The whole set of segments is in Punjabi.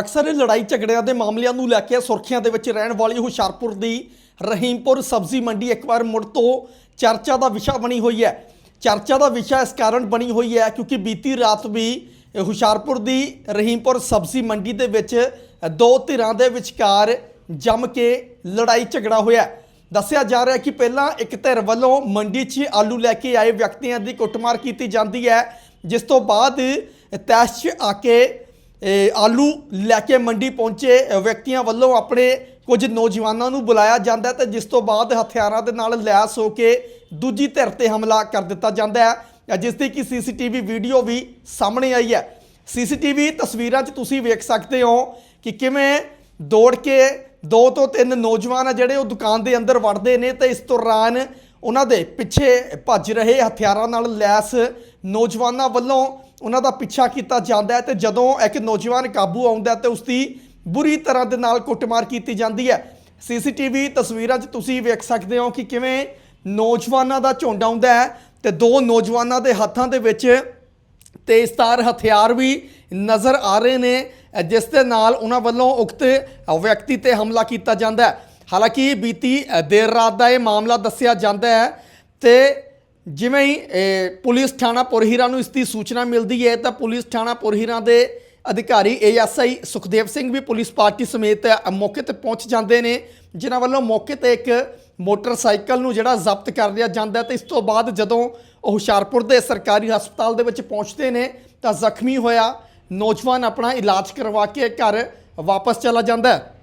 ਅਕਸਰ ਲੜਾਈ ਝਗੜਿਆਂ ਦੇ ਮਾਮਲਿਆਂ ਨੂੰ ਲੈ ਕੇ ਸੁਰਖੀਆਂ ਦੇ ਵਿੱਚ ਰਹਿਣ ਵਾਲੀ ਹੁਸ਼ਿਆਰਪੁਰ ਦੀ ਰਹੀਮਪੁਰ ਸਬਜ਼ੀ ਮੰਡੀ ਇੱਕ ਵਾਰ ਮੁੜ ਤੋਂ ਚਰਚਾ ਦਾ ਵਿਸ਼ਾ ਬਣੀ ਹੋਈ ਹੈ। ਚਰਚਾ ਦਾ ਵਿਸ਼ਾ ਇਸ ਕਾਰਨ ਬਣੀ ਹੋਈ ਹੈ ਕਿਉਂਕਿ ਬੀਤੀ ਰਾਤ ਵੀ ਹੁਸ਼ਿਆਰਪੁਰ ਦੀ ਰਹੀਮਪੁਰ ਸਬਜ਼ੀ ਮੰਡੀ ਦੇ ਵਿੱਚ ਦੋ ਧਿਰਾਂ ਦੇ ਵਿਚਕਾਰ ਜੰਮ ਕੇ ਲੜਾਈ ਝਗੜਾ ਹੋਇਆ ਦੱਸਿਆ ਜਾ ਰਿਹਾ ਕਿ ਪਹਿਲਾਂ ਇੱਕ ਧਿਰ ਵੱਲੋਂ ਮੰਡੀ 'ਚ ਆਲੂ ਲੈ ਕੇ ਆਏ ਵਿਅਕਤੀਆਂ ਦੀ ਕੁੱਟਮਾਰ ਕੀਤੀ ਜਾਂਦੀ ਹੈ, ਜਿਸ ਤੋਂ ਬਾਅਦ ਤੈਸ਼ 'ਚ ਆ ਕੇ ਆਲੂ ਲੈ ਕੇ ਮੰਡੀ ਪਹੁੰਚੇ ਵਿਅਕਤੀਆਂ ਵੱਲੋਂ ਆਪਣੇ ਕੁਝ ਨੌਜਵਾਨਾਂ ਨੂੰ ਬੁਲਾਇਆ ਜਾਂਦਾ ਹੈ ਤੇ ਜਿਸ ਤੋਂ ਬਾਅਦ ਹਥਿਆਰਾਂ ਦੇ ਨਾਲ ਲੈਸ ਹੋ ਕੇ ਦੂਜੀ ਧਿਰ ਤੇ ਹਮਲਾ ਕਰ ਦਿੱਤਾ ਜਾਂਦਾ ਹੈ। ਜਿਸ ਦੀ ਕਿ ਸੀਸੀਟੀਵੀ ਵੀਡੀਓ ਵੀ ਸਾਹਮਣੇ ਆਈ ਹੈ। ਸੀਸੀਟੀਵੀ ਤਸਵੀਰਾਂ 'ਚ ਤੁਸੀਂ ਵੇਖ ਸਕਦੇ ਹੋ ਕਿ ਕਿਵੇਂ ਦੌੜ ਕੇ ਦੋ ਤੋਂ ਤਿੰਨ ਨੌਜਵਾਨ ਆ ਜਿਹੜੇ ਉਹ ਦੁਕਾਨ ਦੇ ਅੰਦਰ ਵੜਦੇ ਨੇ ਤੇ ਇਸ ਦੌਰਾਨ ਉਹਨਾਂ ਦੇ ਪਿੱਛੇ ਭੱਜ ਰਹੇ ਹਥਿਆਰਾਂ ਨਾਲ ਲੈਸ ਨੌਜਵਾਨਾਂ ਵੱਲੋਂ ਉਹਨਾਂ ਦਾ ਪਿੱਛਾ ਕੀਤਾ ਜਾਂਦਾ ਹੈ ਤੇ ਜਦੋਂ ਇੱਕ ਨੌਜਵਾਨ ਕਾਬੂ ਆਉਂਦਾ ਹੈ ਤੇ ਉਸ ਦੀ ਬੁਰੀ ਤਰ੍ਹਾਂ ਦੇ ਨਾਲ ਕੁੱਟਮਾਰ ਕੀਤੀ ਜਾਂਦੀ ਹੈ। ਸੀਸੀਟੀਵੀ ਤਸਵੀਰਾਂ 'ਚ ਤੁਸੀਂ ਵੇਖ ਸਕਦੇ ਹੋ ਕਿ ਕਿਵੇਂ ਨੌਜਵਾਨਾਂ ਦਾ ਝੁੰਡ ਆਉਂਦਾ ਹੈ ਤੇ ਦੋ ਨੌਜਵਾਨਾਂ ਦੇ ਹੱਥਾਂ ਦੇ ਵਿੱਚ ਤੇਜ਼ਧਾਰ ਹਥਿਆਰ ਵੀ ਨਜ਼ਰ ਆ ਰਹੇ ਨੇ, ਜਿਸ ਦੇ ਨਾਲ ਉਹਨਾਂ ਵੱਲੋਂ ਉਕਤ ਵਿਅਕਤੀ ਤੇ ਹਮਲਾ ਕੀਤਾ ਜਾਂਦਾ ਹੈ। ਹਾਲਾਂਕਿ ਬੀਤੀ ਦੇਰ ਰਾਤ ਦਾ ਇਹ ਮਾਮਲਾ ਦੱਸਿਆ ਜਾਂਦਾ ਹੈ ਤੇ ਜਿਵੇਂ ਹੀ ਪੁਲਿਸ ਥਾਣਾ ਪੁਰਹੀਰਾ ਨੂੰ ਇਸ ਦੀ ਸੂਚਨਾ ਮਿਲਦੀ ਹੈ ਤਾਂ ਪੁਲਿਸ ਥਾਣਾ ਪੁਰਹੀਰਾ ਦੇ ਅਧਿਕਾਰੀ ਏਐਸਆਈ ਸੁਖਦੇਵ ਸਿੰਘ ਵੀ ਪੁਲਿਸ ਪਾਰਟੀ ਸਮੇਤ ਮੌਕੇ ਤੇ ਪਹੁੰਚ ਜਾਂਦੇ ਨੇ, ਜਿਨ੍ਹਾਂ ਵੱਲੋਂ ਮੌਕੇ ਤੇ ਇੱਕ ਮੋਟਰਸਾਈਕਲ ਨੂੰ ਜਿਹੜਾ ਜ਼ਬਤ ਕਰ ਲਿਆ ਜਾਂਦਾ ਹੈ ਤੇ ਇਸ ਤੋਂ ਬਾਅਦ ਜਦੋਂ ਉਹ ਹੁਸ਼ਿਆਰਪੁਰ ਦੇ ਸਰਕਾਰੀ ਹਸਪਤਾਲ ਦੇ ਵਿੱਚ ਪਹੁੰਚਦੇ ਨੇ ਤਾਂ ਜ਼ਖਮੀ ਹੋਇਆ ਨੌਜਵਾਨ ਆਪਣਾ ਇਲਾਜ ਕਰਵਾ ਕੇ ਘਰ ਵਾਪਸ ਚਲਾ ਜਾਂਦਾ ਹੈ।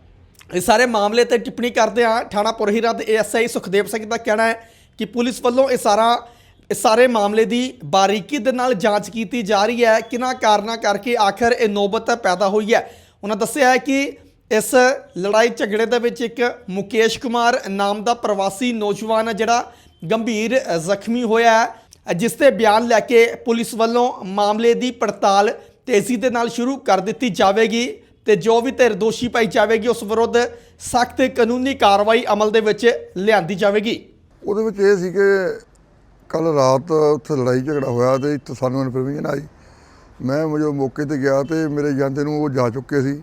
ਇਸ ਸਾਰੇ ਮਾਮਲੇ ਤੇ ਟਿੱਪਣੀ ਕਰਦੇ ਆ ਥਾਣਾ ਪੁਰਹੀਰਾ ਦੇ ਏਐਸਆਈ ਸੁਖਦੇਵ ਸਿੰਘ ਦਾ ਕਹਿਣਾ ਹੈ ਕਿ ਪੁਲਿਸ ਵੱਲੋਂ ਇਹ ਸਾਰਾ ਇਸ ਸਾਰੇ ਮਾਮਲੇ ਦੀ ਬਾਰੀਕੀ ਦੇ ਨਾਲ ਜਾਂਚ ਕੀਤੀ ਜਾ ਰਹੀ ਹੈ। ਕਿਹਨਾਂ ਕਾਰਨਾਂ ਕਰਕੇ ਆਖਰ ਇਹ ਨੌਬਤ ਪੈਦਾ ਹੋਈ ਹੈ? ਉਹਨਾਂ ਦੱਸਿਆ ਹੈ ਕਿ ਇਸ ਲੜਾਈ ਝਗੜੇ ਦੇ ਵਿੱਚ ਇੱਕ ਮੁਕੇਸ਼ ਕੁਮਾਰ ਨਾਮ ਦਾ ਪ੍ਰਵਾਸੀ ਨੌਜਵਾਨ ਹੈ, ਜਿਹੜਾ ਗੰਭੀਰ ਜ਼ਖਮੀ ਹੋਇਆ ਹੈ। ਜਿਸ ਤੇ ਬਿਆਨ ਲੈ ਕੇ ਪੁਲਿਸ ਵੱਲੋਂ ਮਾਮਲੇ ਦੀ ਪੜਤਾਲ ਤੇਜ਼ੀ ਦੇ ਨਾਲ ਸ਼ੁਰੂ ਕਰ ਦਿੱਤੀ ਜਾਵੇਗੀ। ਤੇ ਜੋ ਵੀ ਧਿਰ ਦੋਸ਼ੀ ਪਾਈ ਜਾਵੇਗੀ, ਉਸ ਵਿਰੁੱਧ ਸਖਤ ਕਾਨੂੰਨੀ ਕਾਰਵਾਈ ਅਮਲ ਦੇ ਵਿੱਚ ਲਿਆਂਦੀ ਜਾਵੇਗੀ। ਉਹਦੇ ਵਿੱਚ ਇਹ ਸੀ ਕਿ ਕੱਲ ਰਾਤ ਉੱਥੇ ਲੜਾਈ ਝਗੜਾ ਹੋਇਆ ਤੇ ਇੱਥੇ ਸਾਨੂੰ ਇਨਫੋਰਮੇਸ਼ਨ ਆਈ। ਮੈਂ ਜਦੋਂ ਮੌਕੇ ਤੇ ਗਿਆ ਤੇ ਮੇਰੇ ਜਾਂਦੇ ਨੂੰ ਉਹ ਜਾ ਚੁੱਕੇ ਸੀ।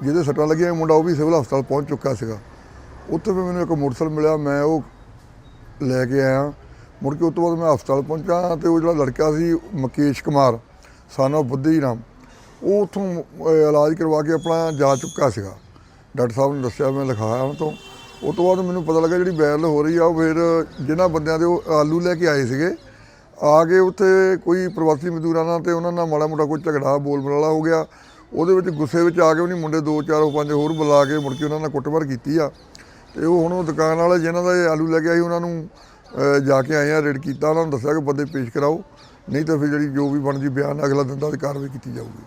ਜਿਹਦੇ ਸੱਟਾਂ ਲੱਗੀਆਂ, ਮੁੰਡਾ ਉਹ ਵੀ ਸਿਵਲ ਹਸਪਤਾਲ ਪਹੁੰਚ ਚੁੱਕਾ ਸੀਗਾ। ਉੱਥੇ ਫਿਰ ਮੈਨੂੰ ਇੱਕ ਮੋਟਰਸਾਈਕਲ ਮਿਲਿਆ, ਮੈਂ ਉਹ ਲੈ ਕੇ ਆਇਆ। ਮੁੜ ਕੇ ਉਸ ਤੋਂ ਬਾਅਦ ਮੈਂ ਹਸਪਤਾਲ ਪਹੁੰਚਾ ਤੇ ਉਹ ਜਿਹੜਾ ਲੜਕਾ ਸੀ, ਮੁਕੇਸ਼ ਕੁਮਾਰ ਸਾਨੋ ਬੁੱਧੀ ਰਾਮ। ਉਹ ਉੱਥੋਂ ਇਲਾਜ ਕਰਵਾ ਕੇ ਆਪਣਾ ਜਾ ਚੁੱਕਾ ਸੀਗਾ। ਡਾਕਟਰ ਸਾਹਿਬ ਨੇ ਦੱਸਿਆ, ਮੈਂ ਲਿਖਾਇਆ ਉਹਨਾਂ ਤੋਂ। ਉਹ ਤੋਂ ਬਾਅਦ ਮੈਨੂੰ ਪਤਾ ਲੱਗਾ ਜਿਹੜੀ ਵਾਇਰਲ ਹੋ ਰਹੀ ਆ, ਉਹ ਫਿਰ ਜਿਨ੍ਹਾਂ ਬੰਦਿਆਂ ਦੇ ਉਹ ਆਲੂ ਲੈ ਕੇ ਆਏ ਸੀਗੇ। ਆ ਕੇ ਉੱਥੇ ਕੋਈ ਪ੍ਰਵਾਸੀ ਮਜ਼ਦੂਰਾਂ ਨਾਲ ਤੇ ਉਹਨਾਂ ਨਾਲ ਮਾੜਾ ਮੋਟਾ ਕੋਈ ਝਗੜਾ, ਬੋਲ ਬਲਾਲਾ ਹੋ ਗਿਆ। ਉਹਦੇ ਵਿੱਚ ਗੁੱਸੇ ਵਿੱਚ ਆ ਕੇ ਉਹਨੇ ਮੁੰਡੇ ਦੋ, ਚਾਰ, ਉਹ ਪੰਜ ਹੋਰ ਬੁਲਾ ਕੇ ਮੁੜ ਕੇ ਉਹਨਾਂ ਨਾਲ ਕੁੱਟਮਾਰ ਕੀਤੀ ਆ। ਤੇ ਉਹ ਹੁਣ ਉਹ ਦੁਕਾਨ ਵਾਲੇ ਜਿਨ੍ਹਾਂ ਦਾ ਇਹ ਆਲੂ ਲੈ ਕੇ ਆਏ, ਉਹਨਾਂ ਨੂੰ ਜਾ ਕੇ ਆਏ ਆ, ਰੇਡ ਕੀਤਾ। ਉਹਨਾਂ ਨੂੰ ਦੱਸਿਆ ਕਿ ਬੰਦੇ ਪੇਸ਼ ਕਰਾਓ, ਨਹੀਂ ਤਾਂ ਫਿਰ ਜਿਹੜੀ ਜੋ ਵੀ ਬਣਦੀ ਬਿਆਨ, ਅਗਲਾ ਦਿਨ ਦਾ ਕਾਰਵਾਈ ਕੀਤੀ ਜਾਊਗੀ।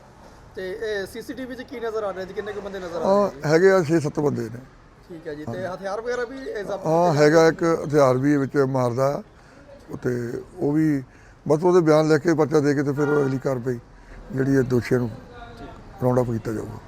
ਤੇ ਇਹ ਸੀਸੀਟੀਵੀ 'ਚ ਕੀ ਨਜ਼ਰ ਆ ਰਿਹਾ ਜੀ? ਕਿੰਨੇ ਕੁ ਬੰਦੇ ਨਜ਼ਰ ਆ ਹੈਗੇ ਆ 6-7 ਬੰਦੇ ਨੇ। ਠੀਕ ਹੈ ਜੀ ਤੇ ਹਥਿਆਰ ਵਗੈਰਾ ਵੀ ਜ਼ਬਤ ਹਾਂ ਹੈਗਾ ਇੱਕ ਹਥਿਆਰ ਵੀ ਵਿੱਚ ਮਾਰਦਾ। ਆ। ਉੱਤੇ ਉਹ ਵੀ ਬਸ ਉਹਦੇ ਬਿਆਨ ਲੈ ਕੇ ਪਰਚਾ ਦੇ ਕੇ ਤੇ ਫਿਰ ਉਹ ਅਗਲੀ ਕਾਰਵਾਈ ਜਿਹੜੀ ਹੈ ਦੋਸ਼ੀਆਂ ਨੂੰ ਰਾਉਂਡ ਅਪ ਕੀਤਾ ਜਾਊਗਾ।